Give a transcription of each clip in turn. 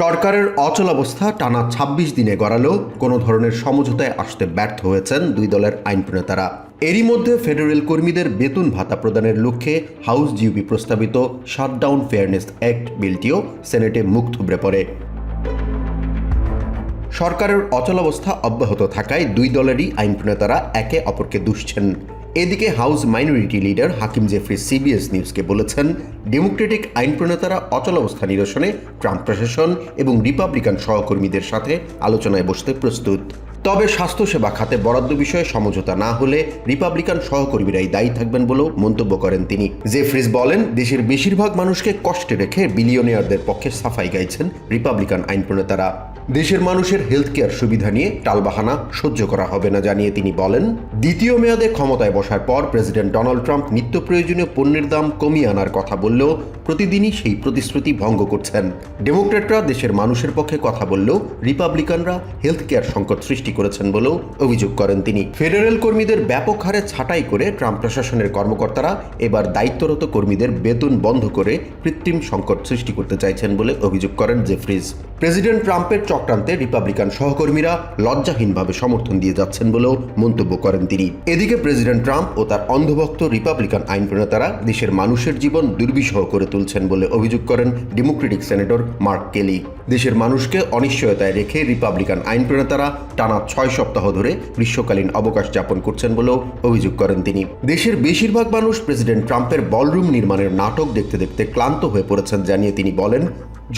সরকারের অচলাবস্থা টানা ২৬ দিনে গড়ালেও কোনো ধরনের সমঝোতায় আসতে ব্যর্থ হয়েছেন দুই দলের আইন প্রণেতারা। এরই মধ্যে ফেডারেল কর্মীদের বেতন ভাতা প্রদানের লক্ষ্যে হাউস জিউপি প্রস্তাবিত শাটডাউন ফেয়ারনেস অ্যাক্ট বিলটিও সেনেটে মুখ থুবড়ে পড়ে। সরকারের অচলাবস্থা অব্যাহত থাকায় দুই দলেরই আইন প্রণেতারা একে অপরকে দুষছেন। এদিকে house minority leader Hakeem Jeffrey CBS নিউজকে বলেছেন, ডেমোক্রেটিক আইন প্রণেতারা অচল অবস্থা নিরসনে ট্রাম্প প্রশাসন এবং রিপাবলিকান সহকর্মীদের সাথে আলোচনায় বসতে প্রস্তুত। তবে স্বাস্থ্যসেবা খাতে বরাদ্দ বিষয়ে সমঝোতা না হলে রিপাবলিকান সহকর্মীরাই দায়ী থাকবেন বলেও মন্তব্য করেন তিনি। জেফ্রিজ বলেন, দেশের বেশিরভাগ মানুষকে কষ্টে রেখে বিলিয়নিয়ারদের পক্ষে সাফাই গাইছেন রিপাবলিকান আইন প্রণেতারা। দেশের মানুষের হেলথ কেয়ার সুবিধা নিয়ে টালবাহানা সহ্য করা হবে না জানিয়ে তিনি বলেন, দ্বিতীয় মেয়াদে ক্ষমতায় বসার পর প্রেসিডেন্ট ডোনাল্ড ট্রাম্প নিত্য প্রয়োজনীয় পণ্যের দাম কমিয়ে আনার কথা বললেও প্রতিদিনই সেই প্রতিশ্রুতি ভঙ্গ করছেন। ডেমোক্রেটরা দেশের মানুষের পক্ষে কথা বললেও রিপাবলিকানরা হেলথ কেয়ার সংকট সৃষ্টি করেছেন বলেও অভিযোগ করেন তিনি। ফেডারেল কর্মীদের ব্যাপক হারে ছাঁটাই করে ট্রাম্প প্রশাসনের কর্মকর্তারা এবার দায়িত্বরত কর্মীদের বেতন বন্ধ করে কৃত্রিম সংকট সৃষ্টি করতে চাইছেন বলে অভিযোগ করেন জেফ্রিজ প্রেসিডেন্ট ট্রাম্পের চক্রান্তে রিপাবলিকান সহকর্মীরা লজ্জাহীনভাবে সমর্থন দিয়ে যাচ্ছেন বলেও মন্তব্য করেন তিনি। এদিকে প্রেসিডেন্ট ট্রাম্প ও তার অন্ধভক্ত রিপাবলিকান আইন প্রণেতারা দেশের মানুষের জীবন দুর্বিষহ করে তুলছেন বলে অভিযোগ করেন ডেমোক্রেটিক সেনেটর মার্ক কেলি। দেশের মানুষকে অনিশ্চয়তায় রেখে রিপাবলিকান আইন প্রণেতারা টানা ছয় সপ্তাহ ধরে গ্রীষ্মকালীন অবকাশ যাপন করছেন বলেও অভিযোগ করেন তিনি। দেশের বেশিরভাগ মানুষ প্রেসিডেন্ট ট্রাম্পের বলরুম নির্মাণের নাটক দেখতে দেখতে ক্লান্ত হয়ে পড়েছেন জানিয়ে তিনি বলেন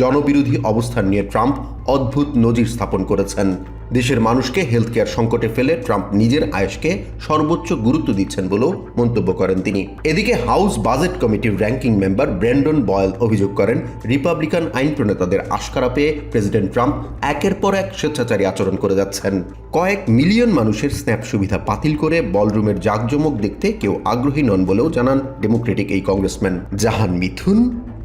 জনবিরোধী অবস্থান নিয়ে ট্রাম্প অদ্ভুত নজির স্থাপন করেছেন। দেশের মানুষকে হেলথ কেয়ার সংকটে ফেলে ট্রাম্প নিজের আয়েসকে সর্বোচ্চ গুরুত্ব দিচ্ছেন বলেও মন্তব্য করেন তিনি। এদিকে হাউস বাজেট কমিটির র্যাঙ্কিং মেম্বার ব্র্যান্ডন বয়েল অভিযোগ করেন, রিপাবলিকান আইন প্রণেতাদের আশকারা পেয়ে প্রেসিডেন্ট ট্রাম্প একের পর এক স্বেচ্ছাচারী আচরণ করে যাচ্ছেন। কয়েক মিলিয়ন মানুষের স্ন্যাপ সুবিধা বাতিল করে বলরুমের জাঁকজমক দেখতে কেউ আগ্রহী নন বলেও জানান ডেমোক্রেটিক এই congressman. Jahan Mithun